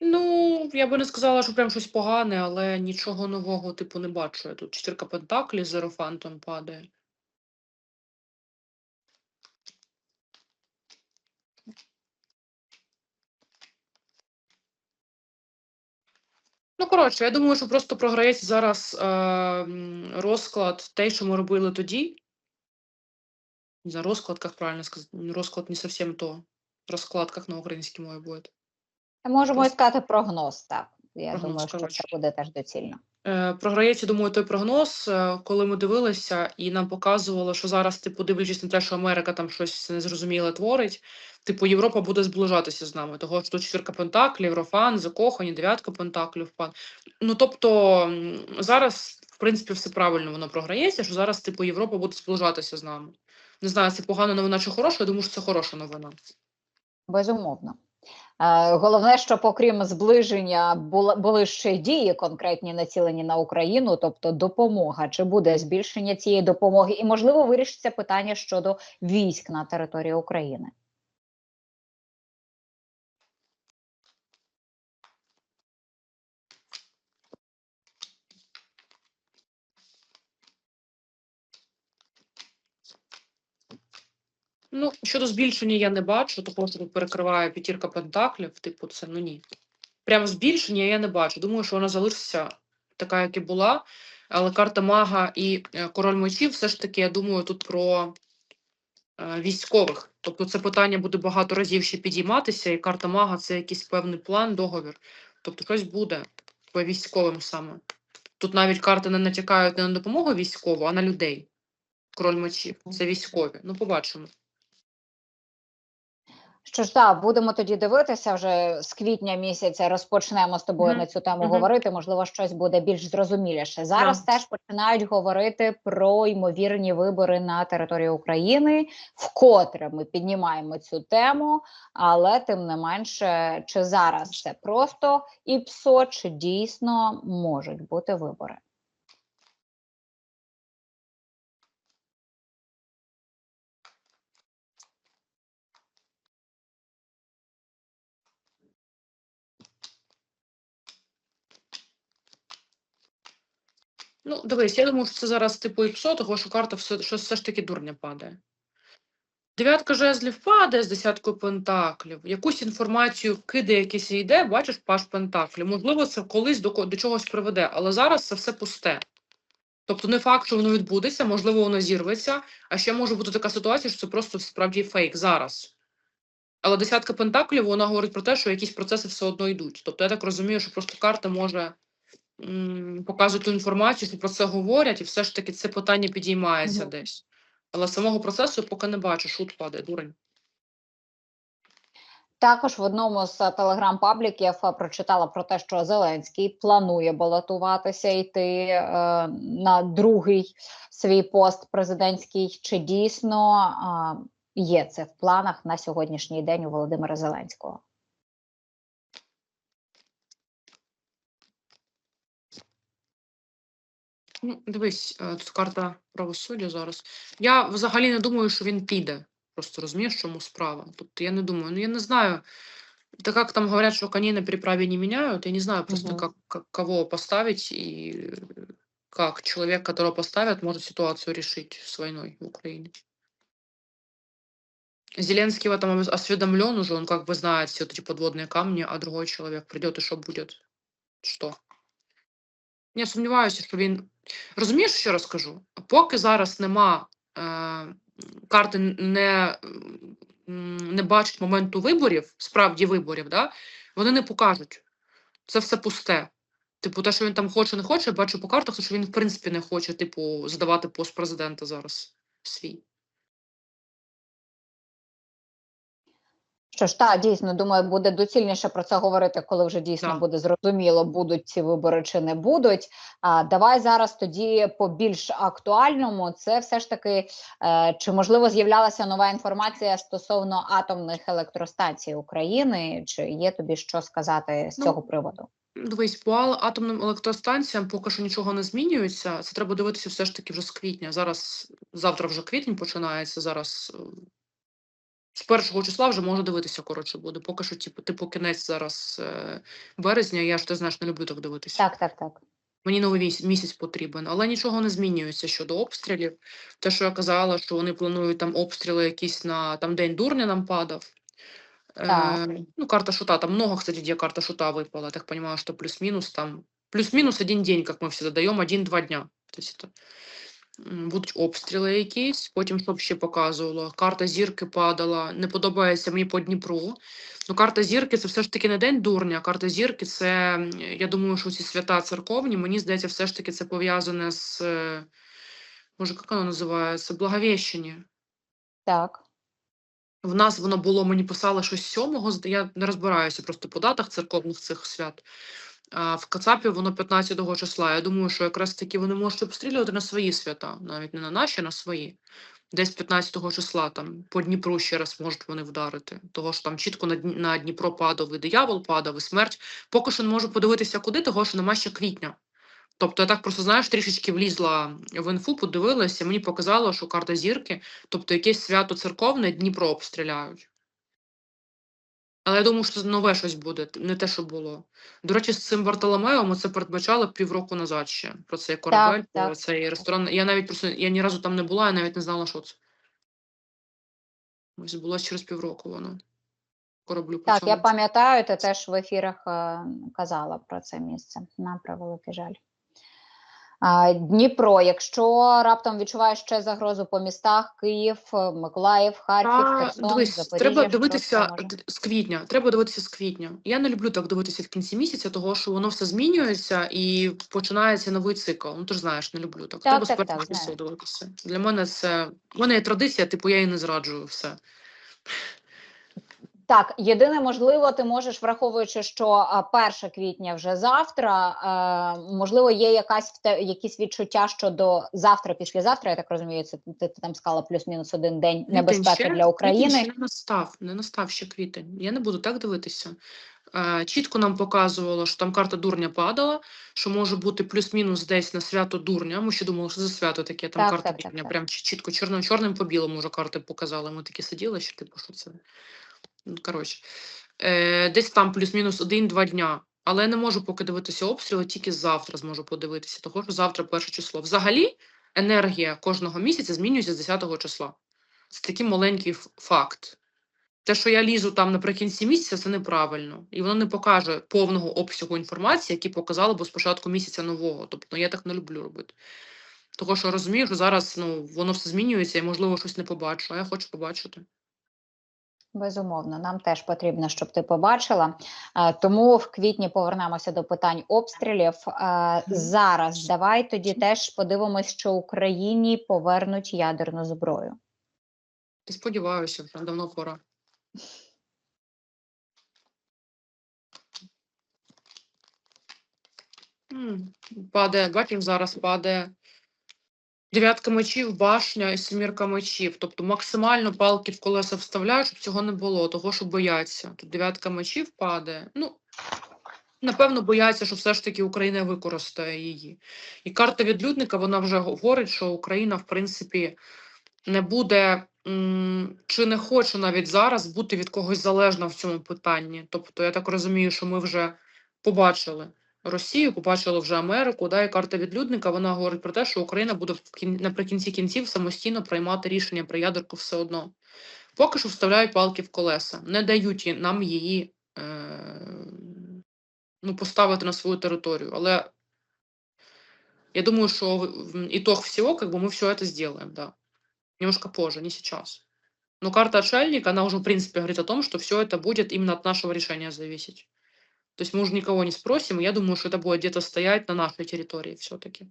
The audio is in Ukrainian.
Ну, я би не сказала, що прям щось погане, але нічого нового, типу, не бачу. Я тут четвірка пентаклів з ерофантом падає. Ну, коротше, я думаю, що просто програється зараз е, розклад те, що ми робили тоді. Не знаю, розклад, як правильно сказати. Розклад не зовсім то. Розклад, як на українській мові буде. Можемо і сказати прогноз, так. Я Прогноз, думаю, що коротше. це буде теж доцільно. Е, Програється, думаю, той прогноз, е, коли ми дивилися, і нам показувало, що зараз, типу, дивлячись на те, що Америка там щось незрозуміле творить, типу, Європа буде зближатися з нами. Того що тут четвірка пентаклів, Єврофан, закохані, дев'ятка пентаклів, пан. Ну тобто зараз, в принципі, все правильно воно програється, що зараз, типу, Європа буде зближатися з нами. Не знаю, це погана новина чи хороша, я думаю, що це хороша новина. Безумовно. Е, Головне, щоб окрім зближення були ще дії конкретні націлені на Україну, тобто допомога. Чи буде збільшення цієї допомоги? І можливо вирішиться питання щодо військ на території України. Ну, щодо збільшення я не бачу, того що тут перекриває п'ятірка пентаклів, типу, це ну ні. Прям збільшення я не бачу. Думаю, що вона залишиться така, як і була. Але карта мага і е, король мечів, все ж таки, я думаю, тут про е, військових. Тобто це питання буде багато разів ще підійматися, і карта мага це якийсь певний план, договір. Тобто щось буде по військовим саме. Тут навіть карти не натякають не на допомогу військову, а на людей. Король мечів. Це військові. Ну, побачимо. Що ж, так, будемо тоді дивитися вже з квітня місяця. Розпочнемо з тобою Мгм, на цю тему мгм. говорити. Можливо, щось буде більш зрозуміліше. Зараз Да. теж починають говорити про ймовірні вибори на території України. Вкотре ми піднімаємо цю тему, але тим не менше, чи зараз це просто ІПСО, чи дійсно можуть бути вибори? Ну, дивись, я думаю, що це зараз типу ІПСО, того що карта все, що все ж таки дурня падає. Дев'ятка жезлів падає з десяткою пентаклів. Якусь інформацію кидає, якийсь йде, бачиш, паш пентаклів. Можливо, це колись до, до чогось приведе, але зараз це все пусте. Тобто не факт, що воно відбудеться, можливо, воно зірветься, а ще може бути така ситуація, що це просто справді фейк зараз. Але десятка пентаклів вона говорить про те, що якісь процеси все одно йдуть. Тобто я так розумію, що просто карта може ту інформацію, про це говорять, і все ж таки це питання підіймається Мгм. десь. Але самого процесу я поки не бачу, шут падає, дурень. Також в одному з е, телеграм-пабліків е, прочитала про те, що Зеленський планує балотуватися йти е, на другий свій пост президентський. Чи дійсно е, є це в планах на сьогоднішній день у Володимира Зеленського? Ну, дивись, е, тут карта правосуддя зараз. Я взагалі не думаю, що він піде. Просто розумієш, в чому справа. Тобто я не думаю. Ну я не знаю. Так как там говорят, что коней на переправе не меняют, я не знаю просто, Мгм. как, как кого поставить и э, как человек, которого поставят, может ситуацию решить с войной в Украине. Зеленский в этом ос- осведомлен уже, он как бы знает все вот эти подводные камни, а другой человек придет и что будет? Что? Я сумніваюся, що він. Розумієш, що розкажу? Поки зараз нема е, карти не, не бачать моменту виборів, справді виборів, да? вони не покажуть. Це все пусте. Типу, те, що він там хоче, не хоче, бачу по картах, що він в принципі не хоче, типу, здавати пост президента зараз свій. Що ж, так, дійсно, думаю, буде доцільніше про це говорити, коли вже дійсно Так. буде зрозуміло, будуть ці вибори чи не будуть. А давай зараз тоді по більш актуальному. Це все ж таки е, чи можливо з'являлася нова інформація стосовно атомних електростанцій України? Чи є тобі що сказати з Ну, цього приводу? Дивись, по атомним електростанціям поки що нічого не змінюється. Це треба дивитися все ж таки вже з квітня. Зараз, завтра вже квітень починається, зараз З першого числа вже можна дивитися, коротше буде. Поки що, типу, типу кінець зараз е, березня, я ж ти знаєш, не люблю так дивитися. Так, так, так. Мені новий місяць, місяць потрібен, але нічого не змінюється щодо обстрілів. Те, що я казала, що вони планують там обстріли якісь на там день дурня нам падав. Так. Е, ну, карта шута, там много, кстати, где карта шута выпала. Я так понимаю, что плюс-минус там, плюс-минус один день, как мы всегда даем, один-два дня. То есть это м, будуть обстріли якісь, потім що б ще показувало. Карта зірки падала, не подобається мені по Дніпру. Ну, карта зірки це все ж таки не день дурня. Карта зірки це, я думаю, що ці свята церковні, мені здається, все ж таки це пов'язане з, е, може, як воно називається? Благовіщення. Так. В нас воно було, мені писали щось сьомого, я не розбираюся просто по датах церковних цих свят. В Кацапі воно 15-го числа. Я думаю, що якраз таки вони можуть обстрілювати на свої свята, навіть не на наші, а на свої. Десь 15 числа там по Дніпру ще раз можуть вони вдарити. Того що там чітко на Дніпро падав і диявол падав, і смерть. Поки що не можу подивитися, куди, того що нема ще квітня. Тобто я так просто, знаєш, трішечки влізла в інфу, подивилася, мені показало, що карта зірки, тобто якесь свято церковне Дніпро обстріляють. Але я думаю, що нове щось буде, не те, що було. До речі, з цим Бартоломео ми це передбачали півроку назад ще. Про цей корабель, про так, цей ресторан. Я навіть просто я ні разу там не була, я навіть не знала, що це. Ось було через півроку воно. Кораблю Так, я пам'ятаю, ти теж в ефірах е, казала про це місце. На превеликий жаль. Дніпро, якщо раптом відчуваєш ще загрозу по містах Київ, е, Миколаїв, Харків, Херсон, дивись, Запоріжжя, треба дивитися може? з квітня. Треба дивитися з квітня. Я не люблю так дивитися в кінці місяця, того що воно все змінюється і починається новий цикл. Ну ти ж знаєш, не люблю так. Так, треба так, так, дивитися. Для мене це в мене є традиція, типу я її не зраджую все. Так, єдине можливо, ти можеш, враховуючи, що а, 1 квітня вже завтра, можливо, є якась якісь відчуття щодо завтра, післязавтра, я так розумію, це ти, ти там сказала плюс-мінус один день небезпеки ще- для України. ще не настав, не настав ще квітень. Я не буду так дивитися. Чітко нам показувало, що там карта дурня падала, що може бути плюс-мінус десь на свято дурня. Ми ще думали, що за свято таке, там Так, карта так, так, дурня. так. Прям чі- чітко чорним чорним по білому вже карти показали. Ми такі сиділи, що типу, що це. Ну, коротше. Е, десь там плюс-мінус один-два дня. Але я не можу поки дивитися обстріли, тільки завтра зможу подивитися, того що завтра перше число. Взагалі, енергія кожного місяця змінюється з 10 числа. Це такий маленький факт. Те, що я лізу там наприкінці місяця, це неправильно. І воно не покаже повного обсягу інформації, який показало б спочатку місяця нового. Тобто ну, я так не люблю робити. Того, що розумію, що зараз ну, воно все змінюється і, можливо, щось не побачу, а я хочу побачити. Безумовно, нам теж потрібно, щоб ти побачила. Е, Тому в квітні повернемося до питань обстрілів. Е, Зараз давай тоді теж подивимось, що Україні повернуть ядерну зброю. Сподіваюся, вже давно пора. Падає, бачив, зараз падає дев'ятка мечів, башня і семірка мечів. Тобто максимально палки в колеса вставляють, щоб цього не було, того, що бояться. Тут дев'ятка мечів падає. Ну, напевно, бояться, що все ж таки Україна використає її. І карта відлюдника, вона вже говорить, що Україна, в принципі, не буде чи не хоче навіть зараз бути від когось залежна в цьому питанні. Тобто, я так розумію, що ми вже побачили Росію, побачили вже Америку. Да, і карта відлюдника вона говорить про те, що Україна буде в кін... наприкінці кінців самостійно приймати рішення про ядерку все одно. Поки що вставляють палки в колеса, не дають їй- нам її е... ну, поставити на свою територію. Але я думаю, що в- в итог всего, как бы мы все это сделаем, да. Немножко позже, не сейчас. Но карта отшельника, она уже, в принципе, говорит о том, что все это будет именно от нашего решения зависеть. То есть мы уже никого не спросим, и я думаю, что это будет где-то стоять на нашей территории все-таки.